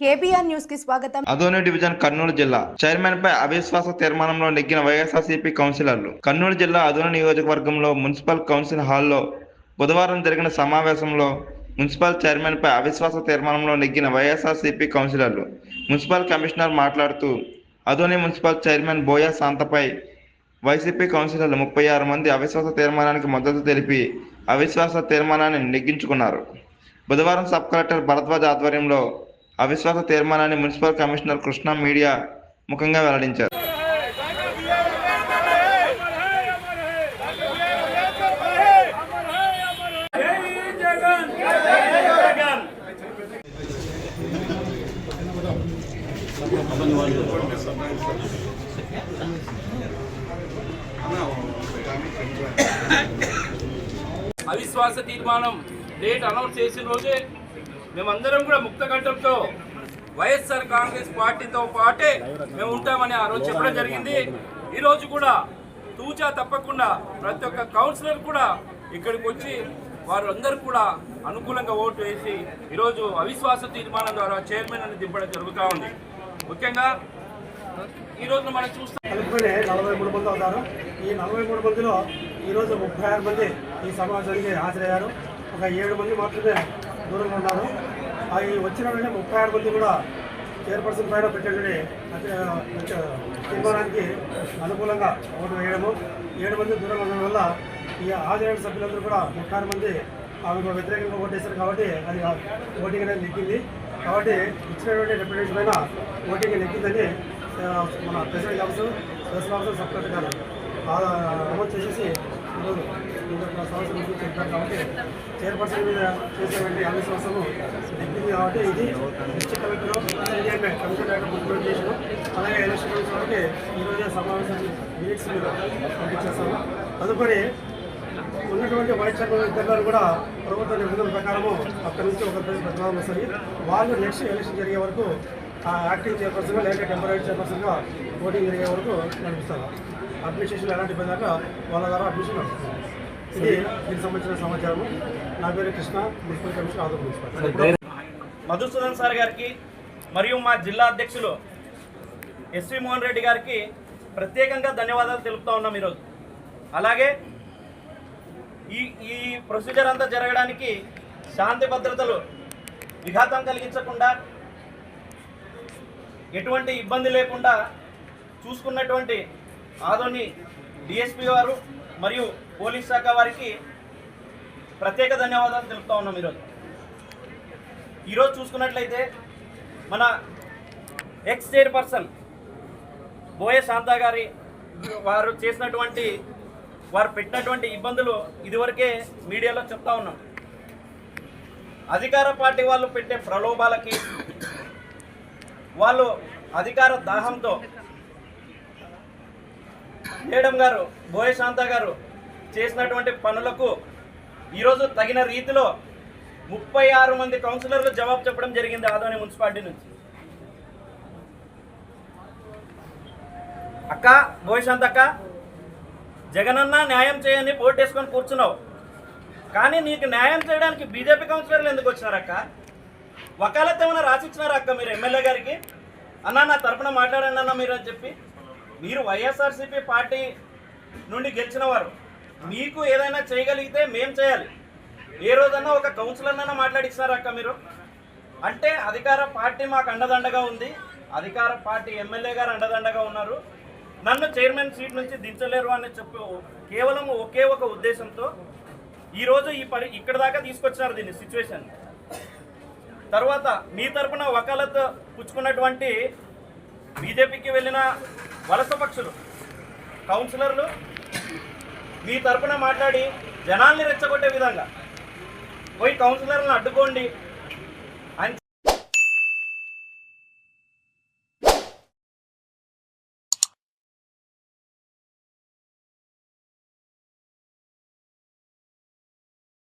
KBR న్యూస్కి స్వాగతం. Adoni division Kurnool జిల్లా. చైర్మన్ పై అవిశ్వాస తీర్మానంలో నెగ్గిన వైఎస్ఆర్సీపీ కౌన్సిలర్లు. కర్నూలు జిల్లా అదోని నియోజకవర్గంలో మున్సిపల్ కౌన్సిల్ హాల్లో బుధవారం జరిగిన సమావేశంలో మున్సిపల్ చైర్మన్ పై అవిశ్వాస తీర్మానంలో నెగ్గిన వైఎస్ఆర్సీపీ కౌన్సిలర్లు మున్సిపల్ కమిషనర్ మాట్లాడుతూ అదోని మున్సిపల్ చైర్మన్ బోయా శాంతపై వైసీపీ కౌన్సిలర్లు ముప్పై ఆరు మంది అవిశ్వాస తీర్మానానికి మద్దతు తెలిపి అవిశ్వాస తీర్మానాన్ని నెగ్గించుకున్నారు. బుధవారం సబ్ కలెక్టర్ భరద్వాజ్ ఆధ్వర్యంలో అవిశ్వాస తీర్మానాన్ని మున్సిపల్ కమిషనర్ కృష్ణ మీడియా ముఖంగా వెల్లడించారు. అవిశ్వాస తీర్మానం డేట్ అనౌన్స్ చేసిన రోజే మేమందరం కూడా ముక్త కంఠంతో వైఎస్ఆర్ కాంగ్రెస్ పార్టీతో పాటే మేము ఉంటామని ఆ రోజు చెప్పడం జరిగింది. ఈరోజు కూడా తూచా తప్పకుండా ప్రతి ఒక్క కౌన్సిలర్ కూడా ఇక్కడికి వచ్చి వారందరూ కూడా అనుకూలంగా ఓటు వేసి ఈరోజు అవిశ్వాస తీర్మానం ద్వారా చైర్మన్ అని దింపడం జరుగుతూ ఉంది. ముఖ్యంగా ఈ రోజు మనం చూస్తాం నలభై మూడు మంది అవుతారు. ఈ నలభై మూడు మందిలో ఈరోజు ముప్పై ఆరు మంది ఈ సమావేశానికి హాజరయ్యారు. ఒక ఏడు మంది మాత్రమే దూరంగా ఉన్నారు. ఆ ఈ వచ్చినటువంటి ముప్పై ఆరు మంది కూడా చైర్పర్సన్ పైన పెట్టేటువంటి తీర్మానానికి అనుకూలంగా ఓటు వేయడము. ఏడు మంది దూరంగా ఉండడం వల్ల ఈ ఆదివారం సభ్యులందరూ కూడా ముప్పై ఆరు మంది ఆమెకు వ్యతిరేకంగా ఓటేశారు కాబట్టి అది ఓటింగ్ అనేది నెగ్గింది. కాబట్టి ఇచ్చినటువంటి రిప్రజెంటేషన్ పైన ఓటింగ్ నెగ్గిందని మన president office special officer sub collector గారు నమోదు చేసేసి ఈరోజు సంవత్సరం నుంచి చెప్పారు కాబట్టి చైర్పర్సన్ మీద చేసేటువంటి అవిశ్వాసము నెగ్గింది కాబట్టి ఇది district collector CDMA commission director municipal చేసిన అలాగే ఎలక్షన్ కమిషన్ వారికి ఈరోజే సమావేశం మినిట్స్ మీద పంపించేస్తాము తదుపరి ఉన్నటువంటి వైస్ చైర్మన్ ఇద్దరు కూడా ప్రభుత్వ నిబంధనల ప్రకారము అక్కడి నుంచి ఒక ప్రతిపాదన వస్తుంది. వాళ్ళు నెక్స్ట్ ఎలక్షన్ జరిగే వరకు యాక్టివ్ చైర్పర్సన్గా లేదా టెంపరీ చైర్పర్సన్గా ఓటింగ్ జరిగే వరకు నడిపిస్తారు. అడ్మినిస్ట్రేషన్ ఎలాంటి ఇబ్బంది లేక వాళ్ళ ద్వారా అడ్మిషన్ నడుస్తుంది ఇది దీనికి సంబంధించిన సమాచారము. నా పేరు కృష్ణ మున్సిపల్ కమిషనర్ ఆదర్ మున్సిపల్. మధుసూదన్ సార్ గారికి మరియు మా జిల్లా అధ్యక్షులు ఎస్వి మోహన్ రెడ్డి గారికి ప్రత్యేకంగా ధన్యవాదాలు తెలుపుతా ఉన్నాం ఈరోజు. అలాగే ఈ ఈ ప్రొసీజర్ అంతా జరగడానికి శాంతి భద్రతలు విఘాతం కలిగించకుండా ఎటువంటి ఇబ్బంది లేకుండా చూసుకున్నటువంటి ఆదోని డిఎస్పి వారు మరియు పోలీస్ శాఖ వారికి ప్రత్యేక ధన్యవాదాలు తెలుపుతా ఉన్నాం ఈరోజు. ఈరోజు చూసుకున్నట్లయితే మన ఎక్స్ చైర్పర్సన్ బోయే శాంతా గారి వారు చేసినటువంటి వారు పెట్టినటువంటి ఇబ్బందులు ఇదివరకే మీడియాలో చెప్తా ఉన్నాం. అధికార పార్టీ వాళ్ళు పెట్టే ప్రలోభాలకి వాళ్ళు అధికార దాహంతో మేడం గారు బోయ శాంత గారు చేసినటువంటి పనులకు ఈరోజు తగిన రీతిలో ముప్పై ఆరు మంది కౌన్సిలర్లు జవాబు చెప్పడం జరిగింది ఆదోని మున్సిపాలిటీ నుంచి. అక్క భోయశాంత్ అక్క జగనన్న న్యాయం చేయని పోటేసుకొని కూర్చున్నావు. కానీ నీకు న్యాయం చేయడానికి బీజేపీ కౌన్సిలర్లు ఎందుకు వచ్చినారక్క వకాలత్ ఏమైనా రాసిచ్చినారా అక్క మీరు ఎమ్మెల్యే గారికి? అన్న నా తరపున మాట్లాడండి అన్న మీరు అని చెప్పి. మీరు వైఎస్ఆర్సీపీ పార్టీ నుండి గెలిచిన వారు మీకు ఏదైనా చేయగలిగితే మేం చేయాలి. ఏ రోజన్నా ఒక కౌన్సిలర్నైనా మాట్లాడిస్తారా అక్క మీరు? అంటే అధికార పార్టీ మాకు అండదండగా ఉంది. అధికార పార్టీ ఎమ్మెల్యే గారు అండదండగా ఉన్నారు. నన్ను చైర్మన్ సీట్ నుంచి దించలేరు అని చెప్పి కేవలం ఒకే ఒక ఉద్దేశంతో ఈరోజు ఈ పరి ఇక్కడ దాకా తీసుకొచ్చారు దీన్ని సిచ్యువేషన్. తర్వాత మీ తరపున వకాలత్ పుచ్చుకున్నటువంటి బీజేపీకి వెళ్ళిన వలస పక్షులు కౌన్సిలర్లు మీ తరపున మాట్లాడి జనాల్ని రెచ్చగొట్టే విధంగా పోయి కౌన్సిలర్లను అడ్డుకోండి.